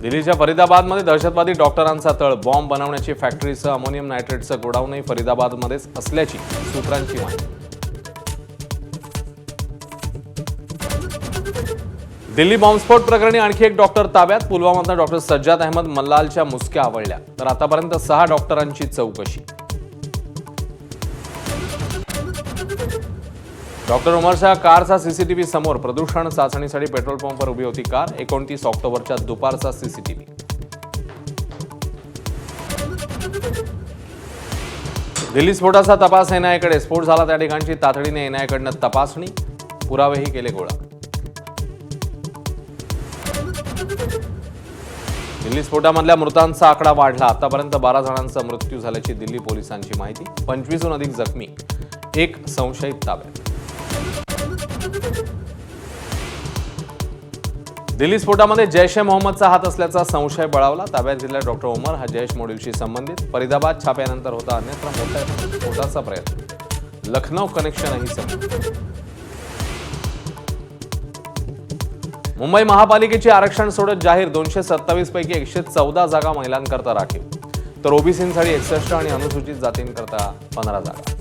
दिल्लीच्या फरीदाबादमध्ये दहशतवादी डॉक्टरांचा तळ बॉम्ब बनवण्याची फॅक्टरीचं अमोनियम नायट्रेटचं गोडाऊनही फरीदाबादमध्येच असल्याची सूत्रांची माहिती. दिल्ली बॉम्बस्फोट प्रकरणी आणखी एक डॉक्टर ताब्यात. पुलवामातला डॉक्टर सज्जाद अहमद मल्लालच्या मुसक्या आवळल्या. तर आतापर्यंत सहा डॉक्टरांची चौकशी. डॉक्टर उमरच्या कारचा सीसीटीव्ही समोर प्रदूषण चाचणीसाठी पेट्रोल पंपवर उभी होती कार. एकोणतीस ऑक्टोबरच्या दुपारचा सीसीटीव्ही. दिल्ली स्फोटाचा तपास एनआयकडे स्फोट झाला त्या ठिकाणची तातडीने एनआयकडनं तपासणी. पुरावेही केले गोळा. दिल्ली स्फोटामधल्या मृतांचा आकडा वाढला. आतापर्यंत बारा जणांचा मृत्यू झाल्याची दिल्ली पोलिसांची माहिती. पंचवीसहून अधिक जखमी. एक संशयित ताब्यात. दिल्ली स्फोटामध्ये जैश ए मोहम्मदचा हात असल्याचा संशय बळावला. ताब्यात घेतलेला डॉक्टर उमर हा जैश मॉड्यूलशी संबंधित. फरीदाबाद छाप्यानंतर होता अन्यत्र मोठ्या स्फोटाचा प्रयत्न. लखनौ कनेक्शनही समोर मुंबई महापालिकेची आरक्षण सोडत जाहीर दोनशे सत्तावीस पैकी एकशे चौदा जागा महिलांकरता राखीव. तर ओबीसींसाठी एकसष्ट आणि अनुसूचित जातींकरता पंधरा जागा.